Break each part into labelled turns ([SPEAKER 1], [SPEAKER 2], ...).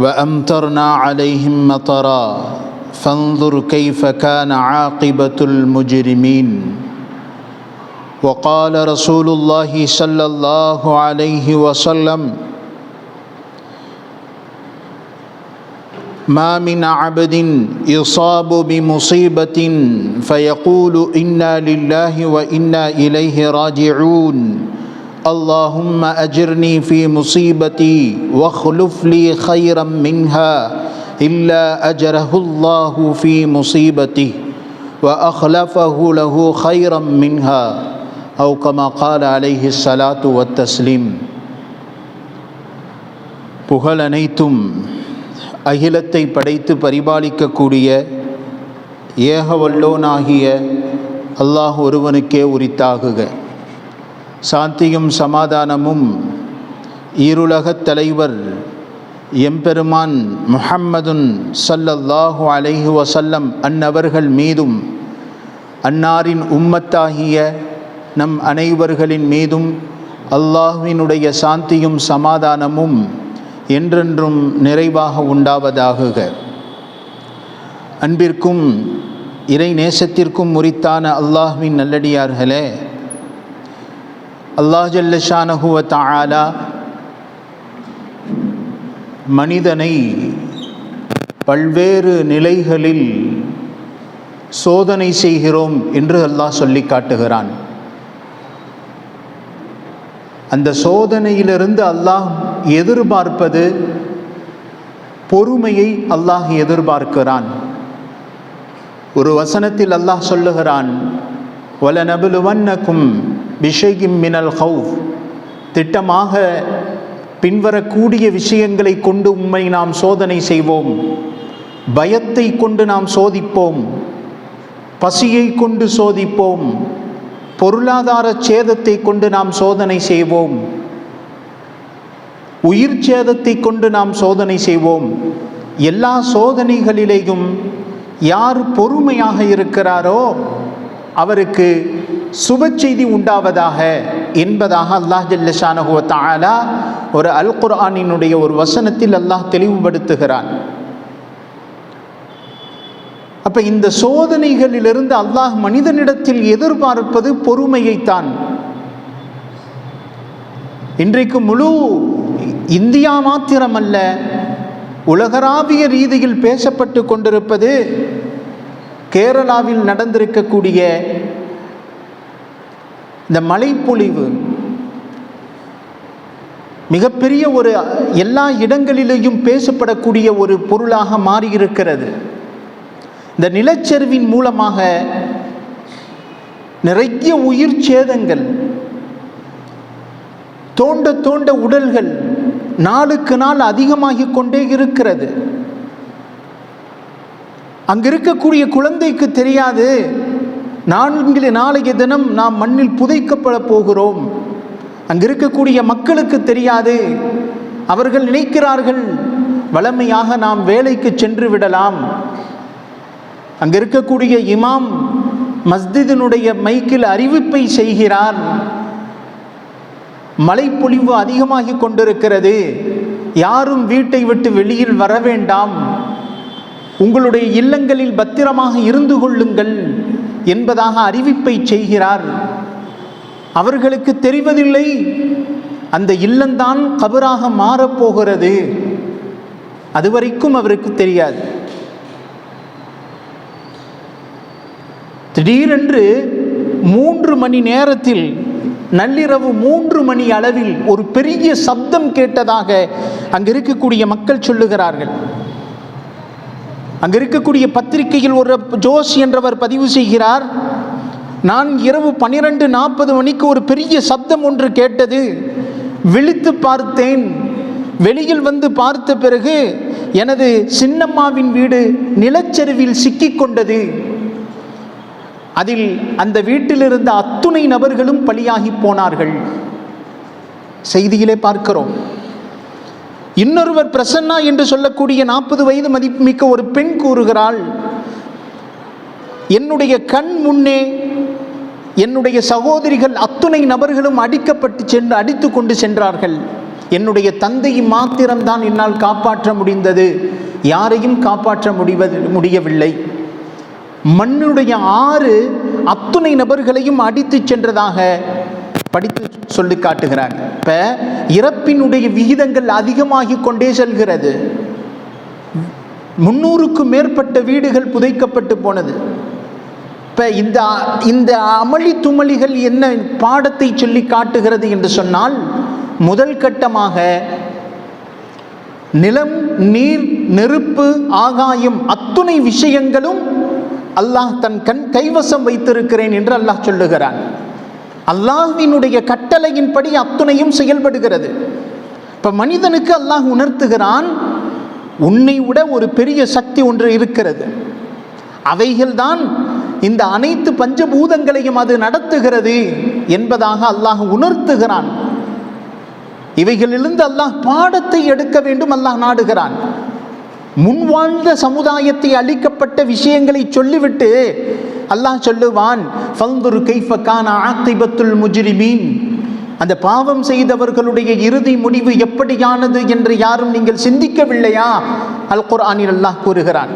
[SPEAKER 1] وأمطرنا عليهم مطرا. فانظر كيف كان عاقبة المجرمين. وقال رسول الله صلى الله عليه وسلم ما من عبد يصاب بمصيبة فيقول إنا لله وإنا إليه راجعون. اللهم أجرني في مصيبتي واخلف لي خيرا منها إلا أجره الله في مصيبته وأخلفه له خيرا منها أو كما قال عليه الصلاة والتسليم புகழ் அனைத்தும் அகிலத்தை படைத்து பரிபாலிக்கக்கூடிய ஏக வல்லோனாகிய அல்லாஹ் ஒருவனுக்கே உரித்தாகுக சாந்தியும் சமாதானமும் ஈருலகத் தலைவர் எம்பெருமான் முஹம்மதுன் சல்லல்லாஹு அலைஹு வசல்லம் அன்னவர்கள் மீதும் அன்னாரின் உம்மத்தாகிய நம் அனைவர்களின் மீதும் அல்லாஹ்வினுடைய சாந்தியும் சமாதானமும் என்றென்றும் நிறைவாக உண்டாவதாகுக. அன்பிற்கும் இறை நேசத்திற்கும் முறித்தான அல்லாஹ்வின் நல்லடியார்களே அல்லாஹ் ஜல்லஷானஹுவ தாலா மனிதனை பல்வேறு நிலைகளில் சோதனை செய்கிறோம் என்று அல்லாஹ் சொல்லி காட்டுகிறான். அந்த சோதனையிலிருந்து அல்லாஹ் எதிர்பார்ப்பது பொறுமையை அல்லாஹ் எதிர்பார்க்கிறான். ஒரு வசனத்தில் அல்லாஹ் சொல்லுகிறான் வல நபுலுவன்னக்கும் விஷயம் மினல் ஹவுஃப் திட்டமாக பின்வரக்கூடிய விஷயங்களை கொண்டு உண்மை நாம் சோதனை செய்வோம். பயத்தை கொண்டு நாம் சோதிப்போம். பசியை கொண்டு சோதிப்போம். பொருளாதார சேதத்தை கொண்டு நாம் சோதனை செய்வோம். உயிர் சேதத்தை கொண்டு நாம் சோதனை செய்வோம். எல்லா சோதனைகளிலேயும் யார் பொறுமையாக இருக்கிறாரோ அவருக்கு சுப செய்தி உண்டாவதாக என்பதாக அல்லாஹ் ஜல்லஷானஹுவ தாலா ஒரு அல் குர்ஆனினுடைய ஒரு வசனத்தில் அல்லாஹ் தெளிவுபடுத்துகிறான். அப்ப இந்த சோதனைகளிலிருந்து அல்லாஹ் மனிதனிடத்தில் எதிர்பார்ப்பது பொறுமையைத்தான். இன்றைக்கு முழு இந்தியா மாத்திரமல்ல உலகராவிய ரீதியில் பேசப்பட்டு கொண்டிருப்பது கேரளாவில் நடந்திருக்கக்கூடிய இந்த மழைப்பொழிவு மிகப்பெரிய ஒரு எல்லா இடங்களிலேயும் பேசப்படக்கூடிய ஒரு பொருளாக மாறியிருக்கிறது. இந்த நிலச்சரிவின் மூலமாக நிறைய உயிர் சேதங்கள் தோண்ட தோண்ட உடல்கள் நாளுக்கு நாள் அதிகமாகிக் கொண்டே இருக்கிறது. அங்கிருக்கக்கூடிய குழந்தைக்கு தெரியாது. நான்கு நாளைய தினம் நாம் மண்ணில் புதைக்கப்பட போகிறோம். அங்கிருக்கக்கூடிய மக்களுக்கு தெரியாது. அவர்கள் நினைக்கிறார்கள் வளமையாக நாம் வேலைக்கு சென்று விடலாம். அங்கிருக்கக்கூடிய இமாம் மஸ்திதினுடைய மைக்கில் அறிவிப்பை செய்கிறார். மழைப்பொழிவு அதிகமாகி கொண்டிருக்கிறது. யாரும் வீட்டை விட்டு வெளியில் வர வேண்டாம். உங்களுடைய இல்லங்களில் பத்திரமாக இருந்து கொள்ளுங்கள். என்பதாக அறிவிப்பை செய்கிறார். அவர்களுக்கு தெரிவதில்லை. அந்த இல்லந்தான் கபராக மாறப்போகிறது அதுவரைக்கும் அவருக்கு தெரியாது. திடீரென்று மூன்று மணி நேரத்தில் நள்ளிரவு மூன்று மணி அளவில் ஒரு பெரிய சப்தம் கேட்டதாக அங்கு இருக்கக்கூடிய மக்கள் சொல்லுகிறார்கள். அங்கு இருக்கக்கூடிய பத்திரிகையில் ஒரு ஜோஸ் என்றவர் பதிவு செய்கிறார் நான் இரவு பன்னிரெண்டு நாற்பது மணிக்கு ஒரு பெரிய சப்தம் ஒன்று கேட்டது. விழித்து பார்த்தேன். வெளியில் வந்து பார்த்த பிறகு எனது சின்னம்மாவின் வீடு நிலச்சரிவில் சிக்கிக்கொண்டது அதில் அந்த வீட்டில் இருந்த அத்துணை நபர்களும் பலியாகி போனார்கள். செய்தியிலே பார்க்கிறோம். இன்னொருவர் பிரசன்னா என்று சொல்லக்கூடிய நாற்பது வயது மதிப்புமிக்க ஒரு பெண் கூறுகிறாள் என்னுடைய கண் முன்னே என்னுடைய சகோதரிகள் அத்துணை நபர்களும் அடிக்கப்பட்டு சென்று அடித்து கொண்டு சென்றார்கள். என்னுடைய தந்தையை மாத்திரம்தான் என்னால் காப்பாற்ற முடிந்தது. யாரையும் காப்பாற்ற முடிவது முடியவில்லை. மண்ணுடைய ஆறு அத்துணை நபர்களையும் அடித்து சென்றதாக படித்து சொல்லி காட்டுகிறாங்க இப்போ இறப்பினுடைய விகிதங்கள் அதிகமாகி கொண்டே செல்கிறது. முன்னூறுக்கும் மேற்பட்ட வீடுகள் புதைக்கப்பட்டு போனது. இப்போ இந்த இந்த அமளி துமளிகள் என்ன பாடத்தை சொல்லி காட்டுகிறது என்று சொன்னால் முதல் கட்டமாக நிலம் நீர் நெருப்பு ஆகாயம் அத்துணை விஷயங்களும் அல்லாஹ் தன் கண் கைவசம் வைத்திருக்கிறேன் என்று அல்லாஹ் சொல்லுகிறான். அல்லாஹினுடைய கட்டளையின்படி அத்துணையும் செயல்படுகிறது. இப்போ மனிதனுக்கு அல்லாஹ் உணர்த்துகிறான் உன்னை விட ஒரு பெரிய சக்தி ஒன்று இருக்கிறது. அவைகள்தான் இந்த அனைத்து பஞ்சபூதங்களையும் அது நடத்துகிறது என்பதாக அல்லாஹ் உணர்த்துகிறான். இவைகளிலிருந்து அல்லாஹ் பாடத்தை எடுக்க வேண்டும் அல்லாஹ் நாடுகிறான். முன் வாழ்ந்த சமுதாயத்தை அளிக்கப்பட்ட விஷயங்களை சொல்லிவிட்டு அல்லாஹ் சொல்லுவான் ஃபல்துரு கைஃபக்கான ஆத்திபத்துல் முஜ்ரிமீன். அந்த பாவம் செய்தவர்களுடைய இறுதி முடிவு எப்படியானது என்று யாரும் நீங்கள் சிந்திக்கவில்லையா? அல் குர்ஆனில் அல்லாஹ் கூறுகிறான்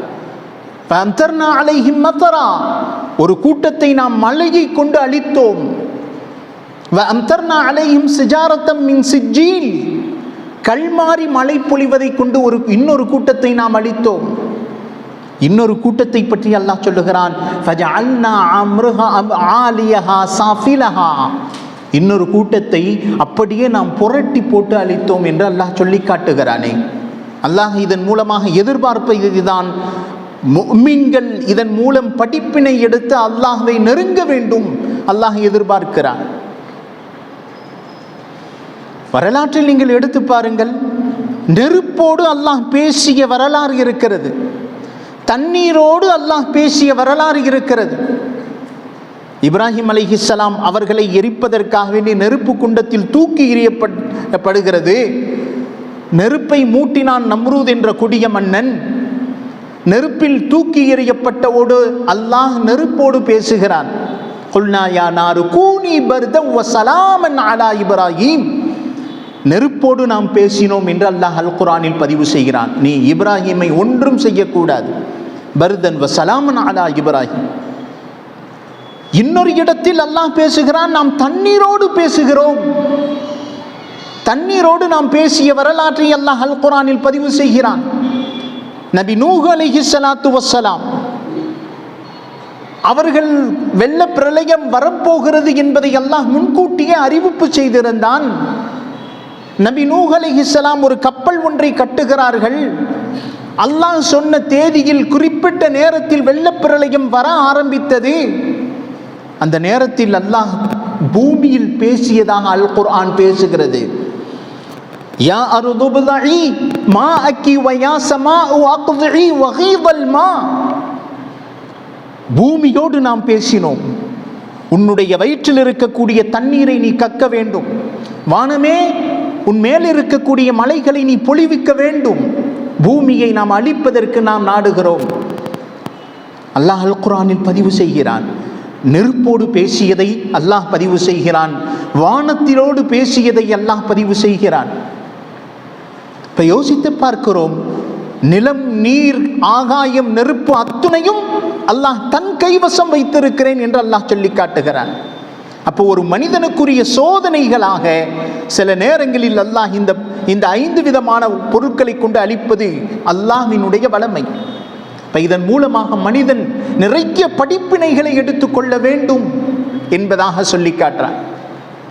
[SPEAKER 1] ஒரு கூட்டத்தை நாம் மழையை கொண்டு அழித்தோம். வஅம்தர்னா சிஜாரத்தம் மின் சிஜ்ஜீல். கல்மாறி மழை பொழிவதை கொண்டு ஒரு இன்னொரு கூட்டத்தை நாம் அழித்தோம். இன்னொரு கூட்டத்தை பற்றி அல்லாஹ் சொல்லுகிறான் அம்ருஹா சாஃபிலஹா. இன்னொரு கூட்டத்தை அப்படியே நாம் புரட்டி போட்டு அழித்தோம் என்று அல்லாஹ் சொல்லி காட்டுகிறானே. அல்லாஹ் இதன் மூலமாக எதிர்பார்ப்பை இதுதான். மீன்கள் இதன் மூலம் படிப்பினை எடுத்து அல்லாஹ்வை நெருங்க வேண்டும். அல்லாஹ் எதிர்பார்க்கிறான். வரலாற்றில் நீங்கள் எடுத்து பாருங்கள் நெருப்போடு அல்லாஹ் பேசிய வரலாறு இருக்கிறது. தண்ணீரோடு அல்லாஹ் பேசிய வரலாறு இருக்கிறது. இப்ராஹிம் அலிஹிஸ்லாம் அவர்களை எரிப்பதற்காக வேண்டி நெருப்பு குண்டத்தில் தூக்கி எறியப்படுகிறது நெருப்பை மூட்டினான் நம்ரூத் என்ற கொடிய மன்னன். நெருப்பில் தூக்கி எறியப்பட்டவோடு அல்லாஹ் நெருப்போடு பேசுகிறான். கொல்நாயா யா கூனி பர்தம் வசலாமன் அலா இப்ராஹிம். நெருப்போடு நாம் பேசினோம் என்று அல்லாஹ் அல் குரானில் பதிவு செய்கிறான். நீ இப்ராஹிமை ஒன்றும் செய்யக்கூடாது. பர்தன் வசலாமன் அலா இப்ராஹிம். இன்னொரு இடத்தில் அல்லாஹ் பேசுகிறான் நாம் தண்ணீரோடு பேசுகிறோம். தண்ணீரோடு நாம் பேசிய வரலாற்றை அல்லாஹ் அல் குரானில் பதிவு செய்கிறான். நபி நூஹ் அலிஹி சலாத்து வசலாம் அவர்கள் வெள்ள பிரளயம் வரப்போகிறது என்பதை அல்லாஹ் முன்கூட்டியே அறிவிப்பு செய்திருந்தான். நபி நூஹ் அலைஹிஸ்ஸலாம் ஒரு கப்பல் ஒன்றை கட்டுகிறார்கள். அல்லாஹ் சொன்ன தேதியில் குறிப்பிட்ட நேரத்தில் வெள்ளப்பிரளயம் வர ஆரம்பித்தது. அந்த நேரத்தில் அல்லாஹ் பூமியில் பேசியதாக அல் குர்ஆன் பேசுகிறது. யா அருதுபுலி மா அக்கி வயா சமா அக்துஇ வகீதல் மா. பூமியோடு நாம் பேசினோம். உன்னுடைய வயிற்றில் இருக்கக்கூடிய தண்ணீரை நீ கக்க வேண்டும். வானமே உன் மேல் இருக்கக்கூடிய மலைகளை நீ பொழிவிக்க வேண்டும். பூமியை நாம் அழிப்பதற்கு நாம் நாடுகிறோம். அல்லாஹ் அல் குரானில் பதிவு செய்கிறான். நெருப்போடு பேசியதை அல்லாஹ் பதிவு செய்கிறான். வானத்திலோடு பேசியதை அல்லாஹ் பதிவு செய்கிறான். இப்போ யோசித்து பார்க்கிறோம். நிலம் நீர் ஆகாயம் நெருப்பு அத்துணையும் அல்லாஹ் தன் கைவசம் வைத்திருக்கிறேன் என்று அல்லாஹ் சொல்லி காட்டுகிறான். அப்போ ஒரு மனிதனுக்குரிய சோதனைகளாக சில நேரங்களில் அல்லாஹ் இந்த இந்த ஐந்து விதமான பொருட்களை கொண்டு அளிப்பது அல்லாஹினுடைய வளமை. இப்போ இதன் மூலமாக மனிதன் நிறைய படிப்பினைகளை எடுத்துக்கொள்ள வேண்டும் என்பதாக சொல்லி காட்டுறான்.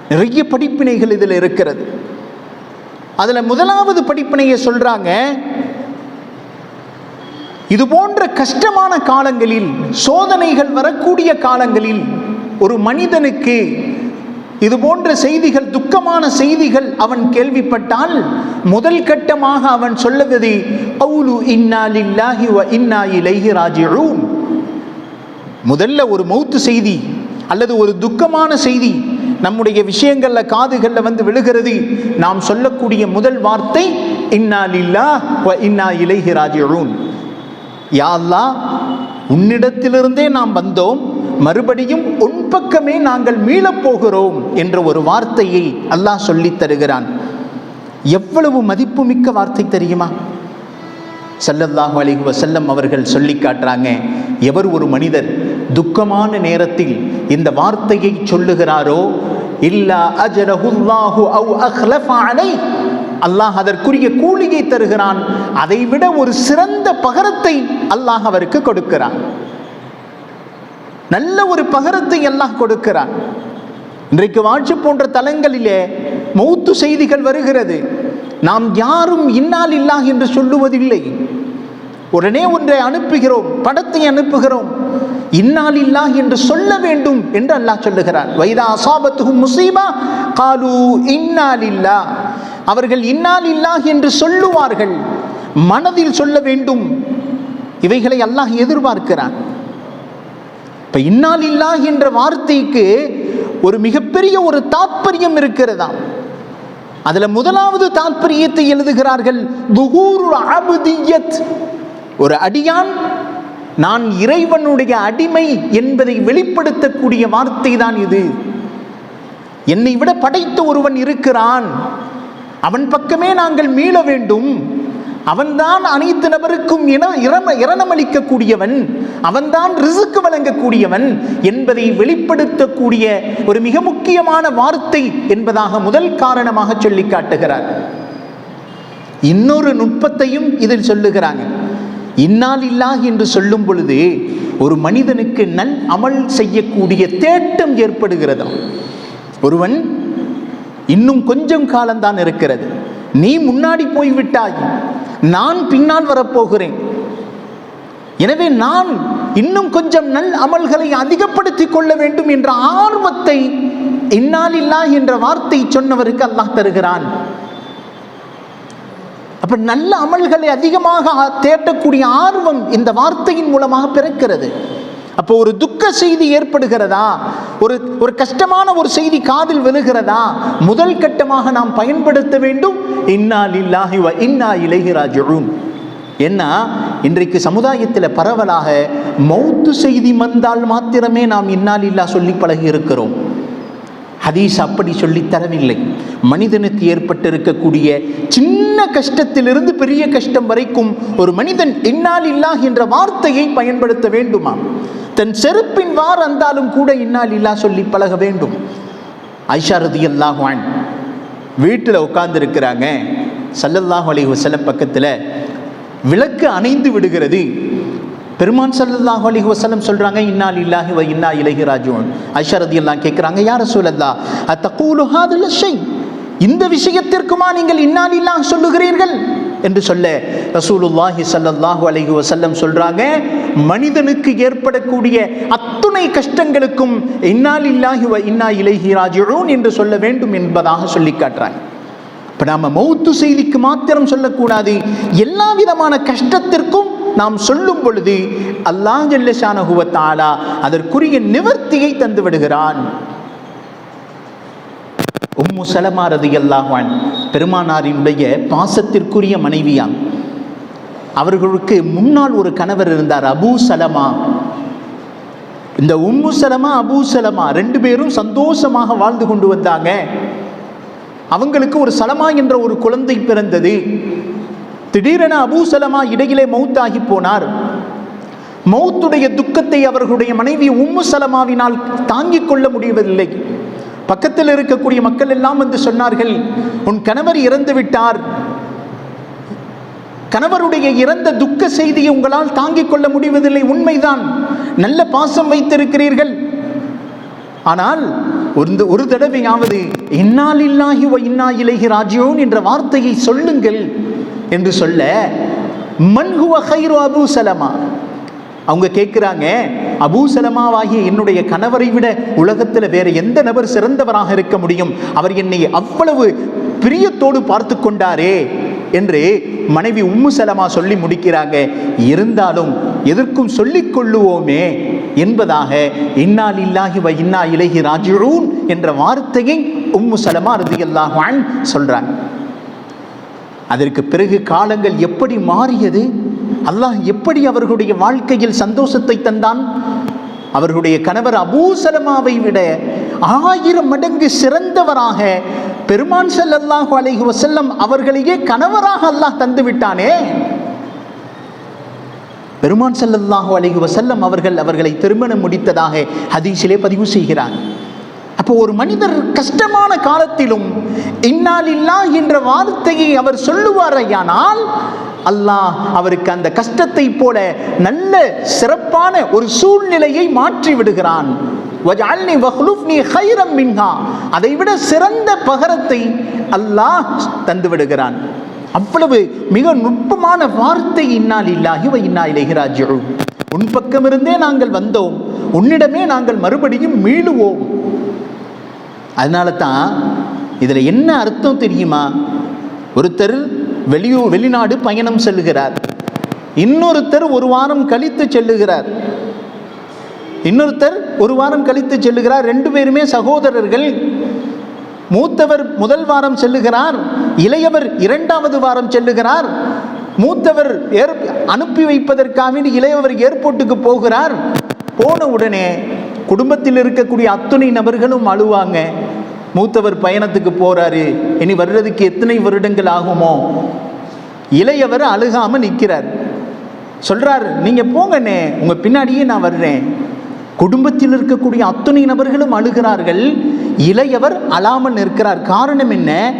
[SPEAKER 1] நிறைய படிப்பினைகள் இதில் இருக்கிறது. அதில் முதலாவது படிப்பினையை சொல்கிறாங்க இது போன்ற கஷ்டமான காலங்களில் சோதனைகள் வரக்கூடிய காலங்களில் ஒரு மனிதனுக்கு இது போன்ற செய்திகள் துக்கமான செய்திகள் அவன் கேள்விப்பட்டால் முதல் கட்டமாக அவன் சொல்லுவது அவுலு இன்னா லில்லாஹி வ இன்னா இலைஹி ராஜிஊன். முதல்ல ஒரு மௌத்து செய்தி அல்லது ஒரு துக்கமான செய்தி நம்முடைய விஷயங்களில் காதுகளில் வந்து விழுகிறது நாம் சொல்லக்கூடிய முதல் வார்த்தை இன்னா லில்லா வ இன்னா இலைஹி ராஜிஊன். யா உன்னிடத்திலிருந்தே நாம் வந்தோம் மறுபடியும் உன் பக்கமே நாங்கள் மீளப் போகிறோம் என்ற ஒரு வார்த்தையை அல்லாஹ் சொல்லித் தருகிறான். எவ்வளவு மதிப்புமிக்க வார்த்தை தெரியுமா? சல்லல்லாஹு அலிஹு வசல்லம் அவர்கள் சொல்லி காட்டுறாங்க எவர் ஒரு மனிதர் துக்கமான நேரத்தில் இந்த வார்த்தையை சொல்லுகிறாரோ இல்லா அஜரஹுல்லாஹு அவ் அஹ்லஃப அலை அல்லாஹ் அதற்குரிய கூலியை தருகிறான். அதைவிட ஒரு சிறந்த பகரத்தை அல்லாஹ் அவருக்கு கொடுக்கிறான். நல்ல ஒரு பகரத்தை அல்லாஹ் கொடுக்கிறான். இன்றைக்கு வாட்ஸ்அப் போன்ற தலங்களிலே மௌத்து செய்திகள் வருகிறது. நாம் யாரும் இன்னால் இல்லா என்று சொல்லுவதில்லை. உடனே ஒன்றை அனுப்புகிறோம் படத்தை அனுப்புகிறோம். இன்னால் இல்லா என்று சொல்ல வேண்டும் என்று அல்லாஹ் சொல்லுகிறார் வைதா அசாபத்துகும் முசீபா காலு இன்னால் இல்லா அவர்கள் இன்னால் இல்லா என்று சொல்லுவார்கள் மனதில் சொல்ல வேண்டும். இவைகளை அல்லாஹ் எதிர்பார்க்கிறான். இப்ப இன்னால் இல்லா என்ற வார்த்தைக்கு ஒரு மிகப்பெரிய ஒரு தாத்பரியம் இருக்கிறதா? அதுல முதலாவது தாத்பரியத்தை எழுதுகிறார்கள் அபுதியத். ஒரு அடியான் நான் இறைவனுடைய அடிமை என்பதை வெளிப்படுத்தக்கூடிய வார்த்தை தான் இது. என்னை விட படைத்த ஒருவன் இருக்கிறான். அவன் பக்கமே நாங்கள் மீள வேண்டும். அவன்தான் அனைத்து நபருக்கும் இன இரண இரணமளிக்கக்கூடியவன் அவன்தான் ரிசுக்கு வழங்கக்கூடியவன் என்பதை வெளிப்படுத்தக்கூடிய ஒரு மிக முக்கியமான வார்த்தை என்பதாக முதல் காரணமாக சொல்லி காட்டுகிறார். இன்னொரு நுட்பத்தையும் இதில் சொல்லுகிறாங்க. இன்னால் இல்லா என்று சொல்லும் பொழுது ஒரு மனிதனுக்கு நல் அமல் செய்யக்கூடிய தேட்டம் ஏற்படுகிறதாம் ஒருவன் இன்னும் கொஞ்சம் காலம்தான் இருக்கிறது. நீ முன்னாடி போய்விட்டாய். நான் பின்னால் வரப்போகிறேன். எனவே நான் இன்னும் கொஞ்சம் நல் அமல்களை அதிகப்படுத்திக் கொள்ள வேண்டும் என்ற ஆர்வத்தை இன்னால் இல்லா என்ற வார்த்தை சொன்னவருக்கு அல்லாஹ் தருகிறான். அப்ப நல்ல அமல்களை அதிகமாக தேட்டக்கூடிய ஆர்வம் இந்த வார்த்தையின் மூலமாக பிறக்கிறது. அப்போ ஒரு துக்க செய்தி ஏற்படுகிறதா? ஒரு ஒரு கஷ்டமான ஒரு செய்தி காதில் விழுகிறதா? முதல் கட்டமாக நாம் பயன்படுத்த வேண்டும். இன்னா லில்லாஹி வ இன்னா இலைஹி ராஜிஊன். என்ன இன்றைக்கு சமுதாயத்தில் பரவலாக மௌத்து செய்தி வந்தால் மாத்திரமே நாம் இன்னால் இல்லா சொல்லி பழகி இருக்கிறோம் ஹதீஸ் அப்படி சொல்லித் தரவில்லை. மனிதனுக்கு ஏற்பட்டிருக்கக்கூடிய சின்ன கஷ்டத்திலிருந்து பெரிய கஷ்டம் வரைக்கும் ஒரு மனிதன் இன்னால் இல்லா என்ற வார்த்தையை பயன்படுத்த வேண்டுமா? தன் செருப்பின் வார் அந்தாலும் கூட இன்னால் இல்லா சொல்லி பழக வேண்டும். ஐஷாரதி அல்லாஹான் வீட்டில் உட்கார்ந்துருக்கிறாங்க. சல்லல்லாஹ் அலைஹி வஸல்லம் பக்கத்தில் விளக்கு அணைந்து விடுகிறது. பெருமான் சல்லல்லாஹு அலி வசலம் சொல்றாங்க இன்னால் இல்லாஹி வ இன்னா இலகி ராஜுவன் ஐஷரதி எல்லாம் கேட்குறாங்க யா சூழல்லா அத்தகூலு ஷை. இந்த விஷயத்திற்குமா நீங்கள் இன்னால் லில்லாஹ் சொல்லுகிறீர்கள்? என்று சொல்ல ரசூலுல்லாஹி ஸல்லல்லாஹு அலஹி வசல்லம் சொல்றாங்க மனிதனுக்கு ஏற்படக்கூடிய அத்துணை கஷ்டங்களுக்கும் இன்னால் இல்லாஹி வ இன்னா இலகி ராஜுவன் என்று சொல்ல வேண்டும் என்பதாக சொல்லி காட்டுறாங்க. இப்போ நாம் மௌத்து செய்திக்கு மாத்திரம் சொல்லக்கூடாது எல்லா விதமான கஷ்டத்திற்கும் நாம் சொல்லும் பொழுது அல்லாஹ் ஜல்லஷானஹுவத்தாலா அதற்குரிய நிவர்த்தியை தந்து விடுகிறான். உம்மு சலமா ரதியல்லாஹான் பெருமானாரினுடைய பாசத்திற்குரிய மனைவியான் அவர்களுக்கு முன்னால் ஒரு கணவர் இருந்தார் அபூ சலமா. இந்த உம்மு சலமா அபூ சலமா ரெண்டு பேரும் சந்தோஷமாக வாழ்ந்து கொண்டு வந்தாங்க. அவங்களுக்கு ஒரு சலமா என்ற ஒரு குழந்தை பிறந்தது. திடீரென அபூசலமா இடையிலே மௌத்தாகி போனார். மௌத்துடைய துக்கத்தை அவர்களுடைய மனைவி உம்மு சலமாவினால் தாங்கிக் கொள்ள முடியவில்லை. பக்கத்தில் இருக்கக்கூடிய மக்கள் எல்லாம் வந்து சொன்னார்கள் உன் கணவர் இறந்து விட்டார். கணவருடைய இறந்த துக்க செய்தியை உங்களால் தாங்கிக் கொள்ள முடிவதில்லை. உண்மைதான். நல்ல பாசம் வைத்திருக்கிறீர்கள். ஆனால் ஒரு ஒரு தடவையாவது இன்னால் இல்லாஹி இன்னா இலகி ராஜ்யோன் என்ற வார்த்தையை சொல்லுங்கள். என்று சொல்ல மன்ஹுவ ஹைரு அபு சலமா. அவங்க கேட்குறாங்க அபூசலமாவாகிய என்னுடைய கணவரை விட உலகத்தில் வேற எந்த நபர் சிறந்தவராக இருக்க முடியும்? அவர் என்னை அவ்வளவு பிரியத்தோடு பார்த்து கொண்டாரே. என்று மனைவி உம்மு சலமா சொல்லி முடிக்கிறாங்க இருந்தாலும் எதற்கும் சொல்லிக் கொள்ளுவோமே என்பதாக இன்னால் இல்லாஹி வ இன்னா இலகி ராஜூன் என்ற வார்த்தையை உம்மு சலமா ரதியல்லாஹான் சொல்றாங்க. அதற்கு பிறகு காலங்கள் எப்படி மாறியது? அல்லாஹ் எப்படி அவர்களுடைய வாழ்க்கையில் சந்தோஷத்தை தந்தான்? அவர்களுடைய கணவர் அபூசலமாவை விட ஆயிரம் மடங்கு சிறந்தவராக பெருமான் ஸல்லல்லாஹு அலைஹி வசல்லம் அவர்களையே கணவராக அல்லாஹ் தந்து விட்டானே பெருமான் ஸல்லல்லாஹு அலைஹி வசல்லம் அவர்கள் அவர்களை திருமணம் முடித்ததாக ஹதீஸிலே பதிவு செய்கிறார். அப்போ ஒரு மனிதர் கஷ்டமான காலத்திலும் இன்னாலில்லா என்ற வார்த்தையை அவர் சொல்லுவாரையானால் அல்லாஹ் அவருக்கு அந்த கஷ்டத்தை போல நல்ல சிறப்பான ஒரு சூழ்நிலையை மாற்றி விடுகிறான். வஜஅல்னி மின்ஹா. அதை விட சிறந்த பகரத்தை அல்லாஹ் தந்து விடுகிறான் அவ்வளவு மிக நுட்பமான வார்த்தை இன்னால் இல்லாஹி இன்னா இலைஹி உன் பக்கமிருந்தே நாங்கள் வந்தோம். உன்னிடமே நாங்கள் மறுபடியும் மீளுவோம். அதனால தான் இதில் என்ன அர்த்தம் தெரியுமா? ஒருத்தர் வெளியூர் வெளிநாடு பயணம் செல்லுகிறார். இன்னொருத்தர் ஒரு வாரம் கழித்து செல்லுகிறார். இன்னொருத்தர் ஒரு வாரம் கழித்து செல்லுகிறார். ரெண்டு பேருமே சகோதரர்கள். மூத்தவர் முதல் வாரம் செல்லுகிறார். இளையவர் இரண்டாவது வாரம் செல்லுகிறார். மூத்தவர் ஏர் அனுப்பி வைப்பதற்காக இளையவர் ஏர்போர்ட்டுக்கு போகிறார். போன உடனே குடும்பத்தில் இருக்கக்கூடிய அத்துணை நபர்களும் அழுவாங்க. மூத்தவர் பயணத்துக்கு போறாரு. இனி வர்றதுக்கு எத்தனை வருடங்கள் ஆகுமோ? இளையவர் அழுகாம நிற்கிறார் சொல்கிறார் நீங்க போங்கண்ணே உங்க பின்னாடியே நான் வர்றேன். குடும்பத்தில் இருக்கக்கூடிய அத்துணை நபர்களும் அழுகிறார்கள். இளையவர் அழாமல் நிற்கிறார். காரணம் என்ன?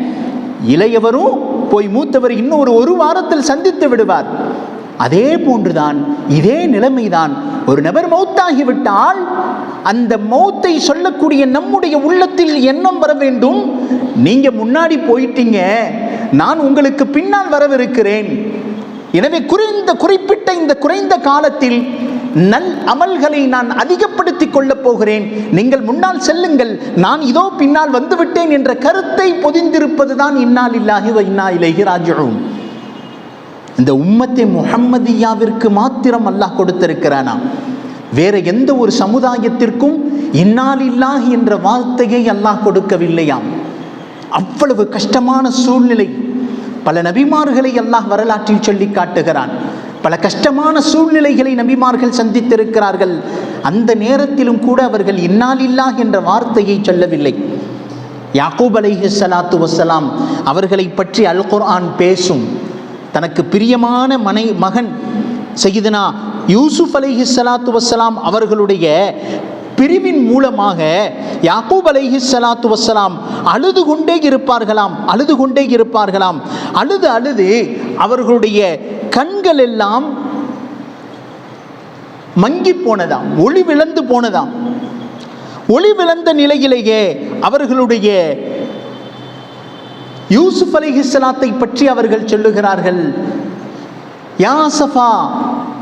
[SPEAKER 1] இளையவரும் போய் மூத்தவர் இன்னும் ஒரு ஒரு வாரத்தில் சந்தித்து விடுவார். அதே போன்றுதான் இதே நிலைமைதான். ஒரு நபர் மௌத்தாகிவிட்டால் அந்த மௌத்தை சொல்லக்கூடிய நம்முடைய உள்ளத்தில் எண்ணம் வர வேண்டும். நீங்க முன்னாடி போயிட்டீங்க நான் உங்களுக்கு பின்னால் வரவிருக்கிறேன். எனவே குறைந்த குறிப்பிட்ட இந்த குறைந்த காலத்தில் நல் அமல்களை நான் அதிகப்படுத்திக் கொள்ளப் போகிறேன். நீங்கள் முன்னால் செல்லுங்கள். நான் இதோ பின்னால் வந்துவிட்டேன் என்ற கருத்தை பொதிந்திருப்பதுதான் இன்னால் இல்லாஹி இன்னா இலைஹி ராஜிஊன். இந்த உம்மத்தை முஹம்மதியாவிற்கு மாத்திரம் அல்லாஹ் கொடுத்திருக்கிறானா? வேற எந்த ஒரு சமுதாயத்திற்கும் இன்னாலில்லாஹ் என்ற வார்த்தையை அல்லாஹ் கொடுக்கவில்லையாம். அவ்வளவு கஷ்டமான சூழ்நிலை. பல நபிமார்களை அல்லாஹ் வரலாற்றில் சொல்லி காட்டுகிறான். பல கஷ்டமான சூழ்நிலைகளை நபிமார்கள் சந்தித்திருக்கிறார்கள். அந்த நேரத்திலும் கூட அவர்கள் இன்னாலில்லாஹ் என்ற வார்த்தையை சொல்லவில்லை. யாக்கூப் அலைஹி சலாத்து வசலாம் அவர்களை பற்றி அல் குர்ஆன் பேசும். தனக்கு பிரியமான மனை மகன் செய்தனா யூசுப் அலைஹி சலாத்து வசலாம் அவர்களுடைய பிரிவின் மூலமாக யாக்கூப் அலைஹி சலாத்து வசலாம் அழுது கொண்டே இருப்பார்களாம் அழுது கொண்டே இருப்பார்களாம். அழுது அழுது அவர்களுடைய கண்கள் எல்லாம் மங்கி போனதாம் ஒளி விழந்து போனதாம். ஒளி விழந்த நிலையிலேயே அவர்களுடைய யூசுப் அலிஹிஸ்லாத்தை பற்றி அவர்கள் சொல்லுகிறார்கள் யாசஃபா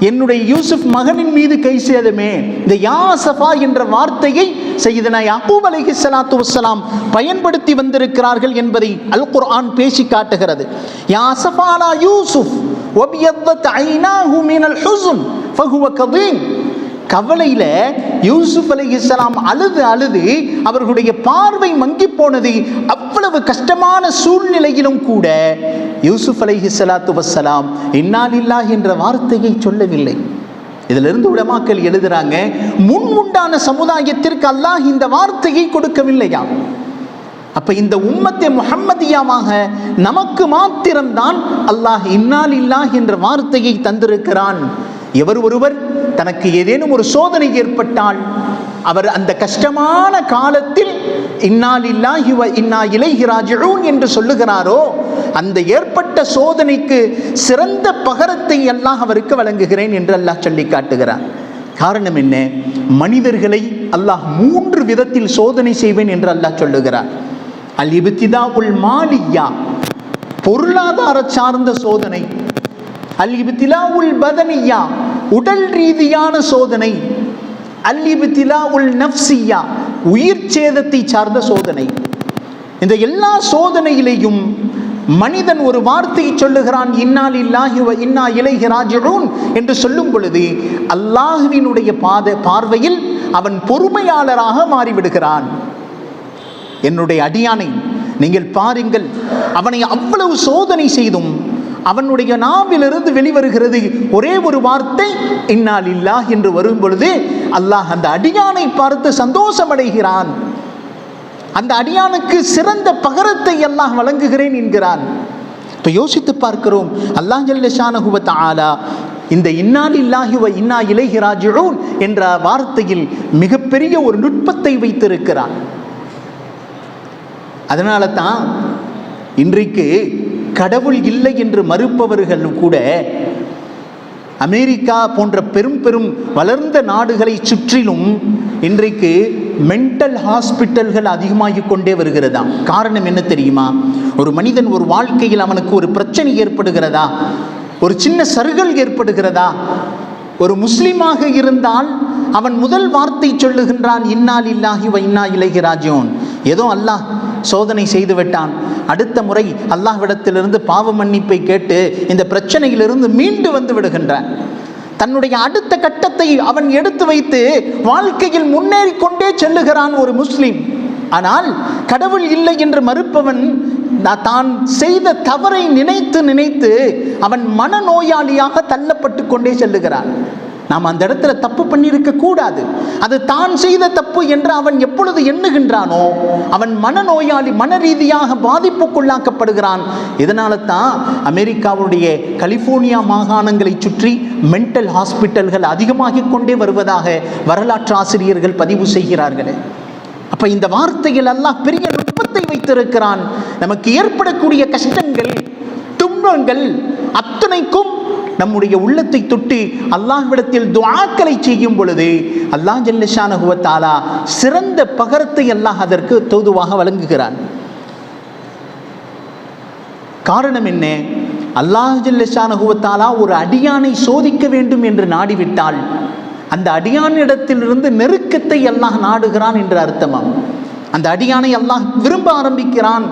[SPEAKER 1] என்னுடைய யூசுப் மகனின் மீது கை சேதமே. இந்த யாசஃபா என்ற வார்த்தையை செய்தனா யாக்கூப் அலைஹிஸ்ஸலாத்து வசலாம் பயன்படுத்தி வந்திருக்கிறார்கள் என்பதை அல் குர்ஆன் பேசி காட்டுகிறது. யாசஃபாலா யூசுப் ஒபியத்த ஐநாஹு மினல் ஹுசுன் ஃபஹுவ கதீம் கவலையில் யூசுப் அலி இஸ்லாம் அழுது அழுது அவர்களுடைய பார்வை மங்கி போனது அவ்வளவு கஷ்டமான சூழ்நிலையிலும் கூட யூசுப் அலி இஸ்லாத்து வசலாம் இன்னாலில்லா என்ற வார்த்தையை சொல்லவில்லை. இதிலிருந்து உடமாக்கல் எழுதுறாங்க முன் உண்டான சமுதாயத்திற்கு அல்லாஹ் இந்த வார்த்தையை கொடுக்கவில்லையா? அப்ப இந்த உம்மத்தை முஹம்மதியாவாக நமக்கு மாத்திரம்தான் அல்லாஹ் இன்னால் இல்லாஹ் என்ற வார்த்தையை தந்திருக்கிறான். எவர் ஒருவர் தனக்கு ஏதேனும் ஒரு சோதனை ஏற்பட்டால் அவர் அந்த கஷ்டமான காலத்தில் இன்னால் இல்லாஹி இன்னா இலைஹி என்று சொல்லுகிறாரோ அந்த ஏற்பட்ட சோதனைக்கு சிறந்த பகரத்தை அல்லாஹ் அவருக்கு வழங்குகிறேன் என்று அல்லாஹ் சொல்லி காட்டுகிறார். காரணம் என்ன? மனிதர்களை அல்லாஹ் மூன்று விதத்தில் சோதனை செய்வேன் என்று அல்லாஹ் சொல்லுகிறார். அல் இப்திதா உல் மாலியா பொருளாதார சார்ந்த சோதனை. அல் இப்திலா உல் பதனியா உடல் ரீதியான சோதனை. அல்லிபித்திலா உல் நப்சியா உயிர் சேதத்தை சார்ந்த சோதனை. இந்த எல்லா சோதனையிலேயும் மனிதன் ஒரு வார்த்தையை சொல்லுகிறான் இன்னால் இல்லாஹி இன்னா இலைஹி ராஜிஊன் என்று சொல்லும் பொழுது அல்லாஹுவினுடைய பாத பார்வையில் அவன் பொறுமையாளராக மாறிவிடுகிறான். என்னுடைய அடியானை நீங்கள் பாருங்கள். அவனை அவ்வளவு சோதனை செய்தும் அவனுடைய நாவிலிருந்து வெளிவருகிறது ஒரே ஒரு வார்த்தை இன்னால் இல்லாஹ் என்று வரும் பொழுது அல்லாஹ் அந்த அடியானை பார்த்து சந்தோஷமடைகிறான். அந்த அடியானுக்கு சிறந்த பகரத்தை எல்லாம் வழங்குகிறேன் என்கிறான். இப்போ யோசித்து பார்க்கிறோம். அல்லாஹ் ஜல்லஷானகுவத் ஆலா இந்த இன்னால் இல்லாஹி இன்னா இலைஹி என்ற வார்த்தையில் மிகப்பெரிய ஒரு நுட்பத்தை வைத்திருக்கிறான். அதனால தான் இன்றைக்கு கடவுள் இல்லை என்று மறுப்பவர்கள் கூட அமெரிக்கா போன்ற பெரும் பெரும் வளர்ந்த நாடுகளை சுற்றிலும் இன்றைக்கு மென்டல் ஹாஸ்பிட்டல்கள் அதிகமாகிக் கொண்டே வருகிறதா காரணம் என்ன தெரியுமா? ஒரு மனிதன் ஒரு வாழ்க்கையில் அவனுக்கு ஒரு பிரச்சனை ஏற்படுகிறதா? ஒரு சின்ன சருகல் ஏற்படுகிறதா? ஒரு முஸ்லீமாக இருந்தால் அவன் முதல் வார்த்தை சொல்லுகின்றான் இன்னால் இல்லாஹி வைன்னா இன்னா ஏதோ அல்லாஹ் சோதனை செய்து விட்டான். அடுத்த முறை அல்லாஹ்விடத்திலிருந்து பாவ மன்னிப்பை கேட்டு இந்த பிரச்சனையிலிருந்து மீண்டு வந்து விடுகின்றான். தன்னுடைய அடுத்த கட்டத்தை அவன் எடுத்து வைத்து வாழ்க்கையில் முன்னேறி கொண்டே செல்லுகிறான் ஒரு முஸ்லீம். ஆனால் கடவுள் இல்லை என்று மறுப்பவன் தான் செய்த தவறை நினைத்து நினைத்து அவன் மனநோயாளியாக தள்ளப்பட்டு கொண்டே செல்லுகிறான். நாம் அந்த இடத்துல தப்பு பண்ணியிருக்க கூடாது. அது தான் செய்த தப்பு என்று அவன் எப்பொழுது எண்ணுகின்றானோ அவன் மனநோயாளி மன ரீதியாக பாதிப்புக்குள்ளாக்கப்படுகிறான். இதனால தான் அமெரிக்காவுடைய கலிபோர்னியா மாகாணங்களை சுற்றி மென்டல் ஹாஸ்பிட்டல்கள் அதிகமாகிக் கொண்டே வருவதாக வரலாற்று ஆசிரியர்கள் பதிவு செய்கிறார்களே. அப்ப இந்த வார்த்தையில் அல்லாஹ் பெரிய நுட்பத்தை வைத்திருக்கிறான். நமக்கு ஏற்படக்கூடிய கஷ்டங்கள் துன்பங்கள் அத்தனைக்கும் நம்முடைய உள்ளத்தை தொட்டு அல்லாஹ்விடத்தில் துவாக்களை செய்யும் பொழுது அல்லாஹ் ஜல்லஷானகுவத்தாலா சிறந்த பகரத்தை அல்லாஹ் அதற்கு தோதுவாக வழங்குகிறான். காரணம் என்ன? அல்லாஹ் ஜல்லஷானகுவத்தாலா ஒரு அடியானை சோதிக்க வேண்டும் என்று நாடிவிட்டால் அந்த அடியானிடத்திலிருந்து நெருக்கத்தை அல்லாஹ் நாடுகிறான் என்று அர்த்தமாம். அந்த அடியானை அல்லாஹ் விரும்ப ஆரம்பிக்கிறான்.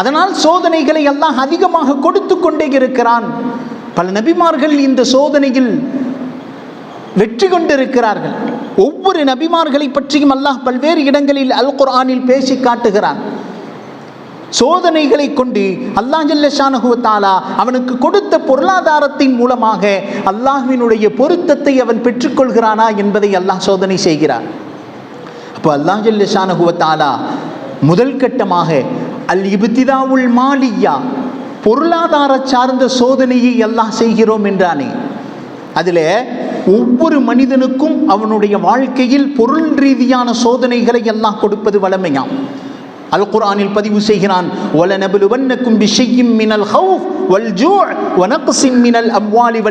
[SPEAKER 1] அதனால் சோதனைகளை அல்லாஹ் அதிகமாக கொடுத்து கொண்டே இருக்கிறான். பல நபிமார்கள் இந்த சோதனையில் வெற்றி கொண்டிருக்கிறார்கள். ஒவ்வொரு நபிமார்களை பற்றியும் அல்லாஹ் பல்வேறு இடங்களில் அல் குர்ஆனில் பேசி காட்டுகிறான். சோதனைகளை கொண்டு அல்லாஹ் ஜல்லஷானஹு அவனுக்கு கொடுத்த பொருளாதாரத்தின் மூலமாக அல்லாஹ்வினுடைய பொருத்தத்தை அவன் பெற்றுக்கொள்கிறானா என்பதை அல்லாஹ் சோதனை செய்கிறார் அப்போ அல்லாஹ் ஜல்லஷானஹு முதல் கட்டமாக அல் இப்திதாவுல் மாலியா பொருளாதார சார்ந்த சோதனையை எல்லாம் செய்கிறோம் என்றானே. அதில் ஒவ்வொரு மனிதனுக்கும் அவனுடைய வாழ்க்கையில் பொருள் ரீதியான சோதனைகளை எல்லாம் கொடுப்பது வளமையாம் அல் குரானில் பதிவு செய்கிறான் ஒலநபுலுவன்னக்கும் பிஷையும் மினல் ஹவுஃப் வல் ஜூ வனக்சிம் மினல் அம்வாலி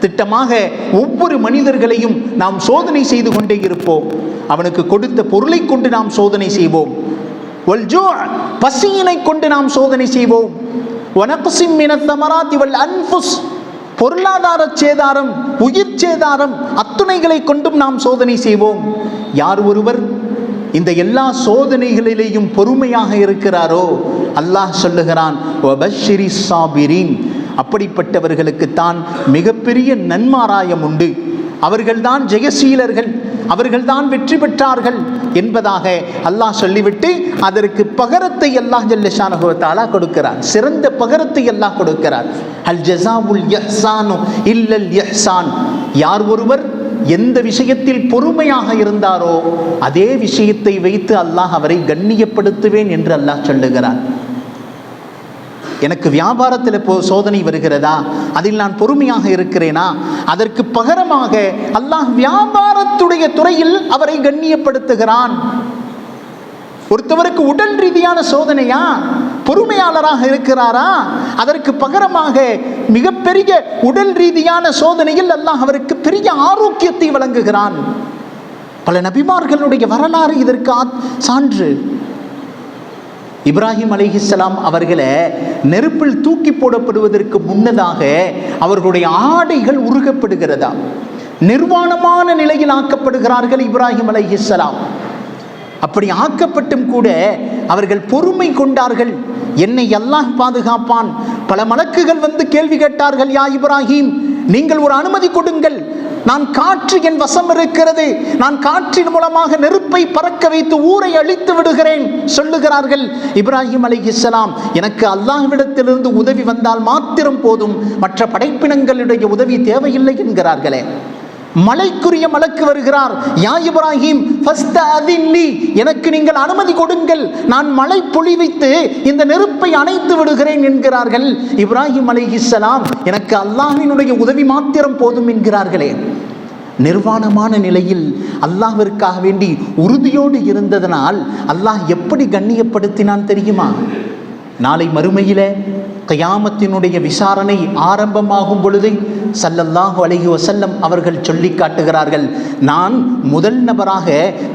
[SPEAKER 1] திட்டமாக ஒவ்வொரு மனிதர்களையும் நாம் சோதனை செய்து கொண்டே இருப்போம். அவனுக்கு கொடுத்த பொருளை கொண்டு நாம் சோதனை செய்வோம். வல்ஜூ' பசியினை கொண்டு நாம் சோதனை செய்வோம். வனக்ஸிம் மினத் தமராத்தி அன்ஃபுஸ் பொருளாதார சேதாரம் உயிர் சேதாரம் அத்துணைகளை கொண்டும் நாம் சோதனை செய்வோம். யார் ஒருவர் இந்த எல்லா சோதனைகளிலேயும் பொறுமையாக இருக்கிறாரோ? அல்லாஹ் சொல்லுகிறான் அப்படிப்பட்டவர்களுக்கு தான் மிகப்பெரிய நன்மாராயம் உண்டு. அவர்கள்தான் ஜெயசீலர்கள். அவர்கள்தான் வெற்றி பெற்றார்கள் என்பதாக அல்லாஹ் சொல்லிவிட்டு அதற்கு பகரத்தை அல்லாஹ் ஜல்லஷானகுவத்தாலா கொடுக்கிறார். சிறந்த பகரத்தை அல்லாஹ் கொடுக்கிறார். அல் ஜசாவுல் யஹ்சானு இல்லல் யஹ்சான் யார் ஒருவர் எந்த விஷயத்தில் பொறுமையாக இருந்தாரோ அதே விஷயத்தை வைத்து அல்லாஹ் அவரை கண்ணியப்படுத்துவேன் என்று அல்லாஹ் சொல்லுகிறான் எனக்கு வியாபாரத்தில் இப்போ சோதனை வருகிறதா? அதில் நான் பொறுமையாக இருக்கிறேனா? அதற்கு பகரமாக அல்லாஹ் வியாபாரத்துடைய துறையில் அவரை கண்ணியப்படுத்துகிறான். ஒருத்தவருக்கு உடல் ரீதியான சோதனையா? பொறுமையாளராக இருக்கிறாரா? அதற்கு பகரமாக மிகப்பெரிய உடல் ரீதியான சோதனையில் அல்லாஹ் அவருக்கு பெரிய ஆரோக்கியத்தை வழங்குகிறான். பல நபிமார்களுடைய வரலாறு இதற்கு சான்று. இப்ராஹிம் அலிஹிஸ்லாம் அவர்களை நெருப்பில் தூக்கி போடப்படுவதற்கு முன்னதாக அவர்களுடைய ஆடைகள் உருகப்படுகிறதா? நிர்வாணமான நிலையில் ஆக்கப்படுகிறார்கள் இப்ராஹிம் அலிஹிஸ்லாம் அப்படி ஆக்கப்பட்டும் கூட அவர்கள் பொறுமை கொண்டார்கள். என்னை அல்லாஹ் பாதுகாப்பான். பல மலக்குகள் வந்து கேள்வி கேட்டார்கள் யா இப்ராஹிம் நீங்கள் ஒரு அனுமதி கொடுங்கள். நான் காற்று என் வசம் இருக்கிறது. நான் காற்றின் மூலமாக நெருப்பை பறக்க வைத்து ஊரை அழித்து விடுகிறேன் சொல்லுகிறார்கள். இப்ராஹிம் அலைஹிஸ்ஸலாம் எனக்கு அல்லாஹ்விடத்திலிருந்து உதவி வந்தால் மாத்திரம் போதும். மற்ற படைப்பினங்களுடைய உதவி தேவையில்லை என்கிறார்களே. மலைக்குரிய மலக்கு வருகிறார். யா இப்ராஹிம் எனக்கு நீங்கள் அனுமதி கொடுங்கள். நான் மலை பொழிவித்து இந்த நெருப்பை அணைத்து விடுகிறேன் என்கிறார்கள் இப்ராஹிம் அலைஹிஸ்ஸலாம் எனக்கு அல்லாஹினுடைய உதவி மாத்திரம் போதும் என்கிறார்களே. நிர்வாணமான நிலையில் அல்லாஹிற்காக வேண்டி உறுதியோடு இருந்ததனால் அல்லாஹ் எப்படி கண்ணியப்படுத்தினான் தெரியுமா? நாளை மறுமையில் கயாமத்தினுடைய விசாரணை ஆரம்பமாகும் பொழுது சல்லல்லாஹு அலைஹி வசல்லம் அவர்கள் சொல்லி காட்டுகிறார்கள் நான் முதல் நபராக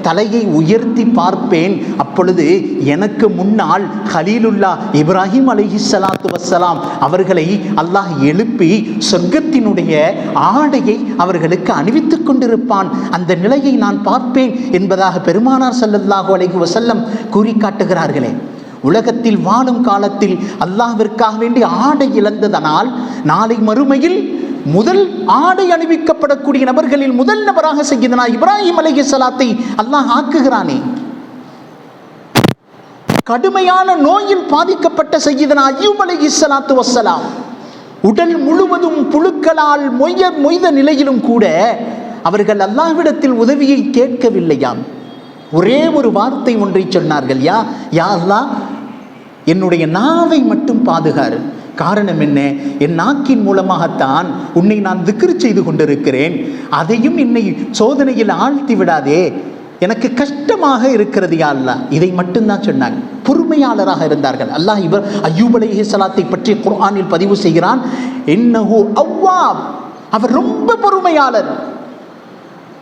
[SPEAKER 1] தலையை உயர்த்தி பார்ப்பேன். அப்பொழுது எனக்கு முன்னால் ஹலீலுல்லா இப்ராஹிம் அலஹி சலாத்து வசலாம் அவர்களை அல்லாஹ் எழுப்பி சொர்க்கத்தினுடைய ஆடையை அவர்களுக்கு அணிவித்துக் கொண்டிருப்பான். அந்த நிலையை நான் பார்ப்பேன் என்பதாக பெருமானார் சல்லல்லாஹு அலைஹி வசல்லம் கூறி காட்டுகிறார்களே. உலகத்தில் வாழும் காலத்தில் அல்லாவிற்காக வேண்டி ஆடை இழந்ததனால் நாளை மறுமையில் முதல் ஆடை அணிவிக்கப்படக்கூடிய நபர்களில் முதல் நபராக செய்தனா இப்ராஹிம் அலகி சலாத்தை அல்லாஹ் ஆக்குகிறானே. கடுமையான நோயில் பாதிக்கப்பட்ட செய்தனா ஐயூப் அலைஹி ஸலாத்து வசலாம் உடல் முழுவதும் புழுக்களால் மொய்ய மொய்த நிலையிலும் கூட அவர்கள் அல்லாஹ்விடத்தில் உதவியை கேட்கவில்லையாம். ஒரே ஒரு வார்த்தை ஒன்றை சொன்னார்கள் யா யா அல்லாஹ் என்னுடைய நாவை மட்டும் பாதுகாரு காரணம் என்ன? என் நாக்கின் மூலமாகத்தான் உன்னை நான் திக்ரு செய்து கொண்டிருக்கிறேன். அதையும் என்னை சோதனையில் ஆழ்த்தி விடாதே. எனக்கு கஷ்டமாக இருக்கிறது யாழ்லா அல்லாஹ். இதை மட்டும்தான் சொன்னாங்க பொறுமையாளராக இருந்தார்கள். அல்லாஹ் இவர் அய்யூப் அலைஹிஸ்ஸலாத்தை பற்றி குர்ஆனில் பதிவு செய்கிறான். என்னஹோ அவ்வா அவர் ரொம்ப பொறுமையாளர்.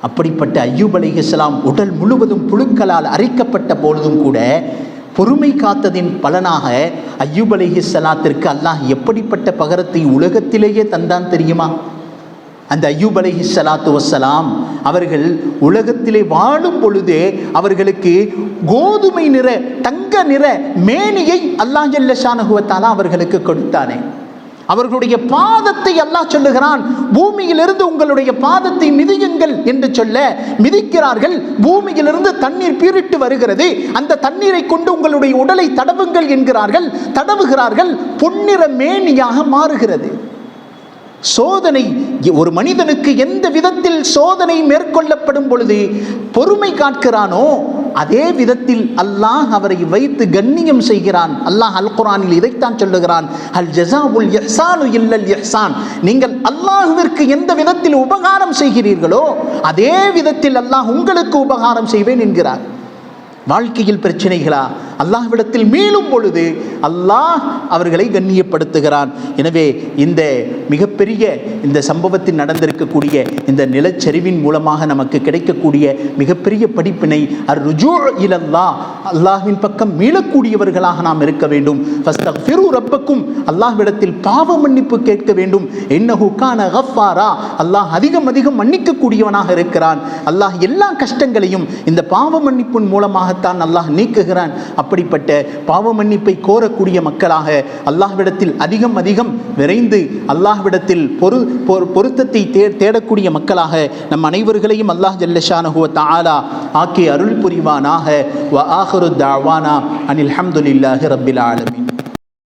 [SPEAKER 1] அப்படிப்பட்ட ஐயூப் அலைஹிஸ்ஸலாம் உடல் முழுவதும் புழுக்களால் அரிக்கப்பட்ட பொழுதும் கூட பொறுமை காத்ததின் பலனாக ஐயூப் சலாத்திற்கு அல்லாஹ் எப்படிப்பட்ட பகரத்தை உலகத்திலேயே தந்தான் தெரியுமா? அந்த ஐயூப் அலைஹி சலாத்து வசலாம் அவர்கள் உலகத்திலே வாழும் பொழுதே அவர்களுக்கு கோதுமை நிற தங்க நிற மேனியை அல்லாஹ் ஜல்ல அவர்களுக்கு கொடுத்தானே. அவர்களுடைய பாதத்தை அல்லாஹ் சொல்லுகிறான் பூமியிலிருந்து உங்களுடைய பாதத்தை மிதியுங்கள் என்று சொல்ல மிதிக்கிறார்கள் பூமியிலிருந்து தண்ணீர் பீரிட்டு வருகிறது. அந்த தண்ணீரை கொண்டு உங்களுடைய உடலை தடவுங்கள் என்கிறார்கள். தடவுகிறார்கள் பொன்னிற மேனியாக மாறுகிறது. சோதனை ஒரு மனிதனுக்கு எந்த விதத்தில் சோதனை மேற்கொள்ளப்படும் பொழுது பொறுமை காக்கிறானோ அதே விதத்தில் அல்லாஹ் அவரை வைத்து கண்ணியம் செய்கிறான். அல்லாஹ் அல் குரானில் இதைத்தான் சொல்லுகிறான். அல் ஜசாவுல் எஹ்சானு இல்லல் எஹ்சான் நீங்கள் அல்லாஹுவிற்கு எந்த விதத்தில் உபகாரம் செய்கிறீர்களோ அதே விதத்தில் அல்லாஹ் உங்களுக்கு உபகாரம் செய்வேன் என்கிறார். வாழ்க்கையில் பிரச்சனைகளா? அல்லாஹ்விடத்தில் மீளும் பொழுது அல்லாஹ் அவர்களை கண்ணியப்படுத்துகிறான். எனவே இந்த மிகப்பெரிய இந்த சம்பவத்தில் நடந்திருக்கக்கூடிய இந்த நிலச்சரிவின் மூலமாக நமக்கு கிடைக்கக்கூடிய மிகப்பெரிய படிப்பினை அர் ருஜூ இலல்லா அல்லாஹ்வின் பக்கம் மீளக்கூடியவர்களாக நாம் இருக்க வேண்டும். ஃபஸ்தக்ஃபிரு ரப்பக்கும் அல்லாஹ்விடத்தில் பாவ மன்னிப்பு கேட்க வேண்டும். என்னஹு கான கஃபாரா அல்லாஹ் அதிகம் அதிகம் மன்னிக்கக்கூடியவனாக இருக்கிறான். அல்லாஹ் எல்லா கஷ்டங்களையும் இந்த பாவ மன்னிப்பின் மூலமாகத்தான் அல்லாஹ் நீக்குகிறான். அப்படிப்பட்ட பாவ மன்னிப்பை கோரக்கூடிய மக்களாக அல்லாஹ்விடத்தில் அதிகம் அதிகம் விரைந்து அல்லாஹ்விடத்தில் பொரு பொரு- பொருத்தத்தை தே தேடக்கூடிய மக்களாக நம் அனைவர்களையும் அல்லாஹ் ஜல்லஷானஹுவ தாலா ஆக்கி அருள் புரிவானாக வ ஆஹரு தாவானா அனில் ஹம்துலில்லாஹி ரப்பில்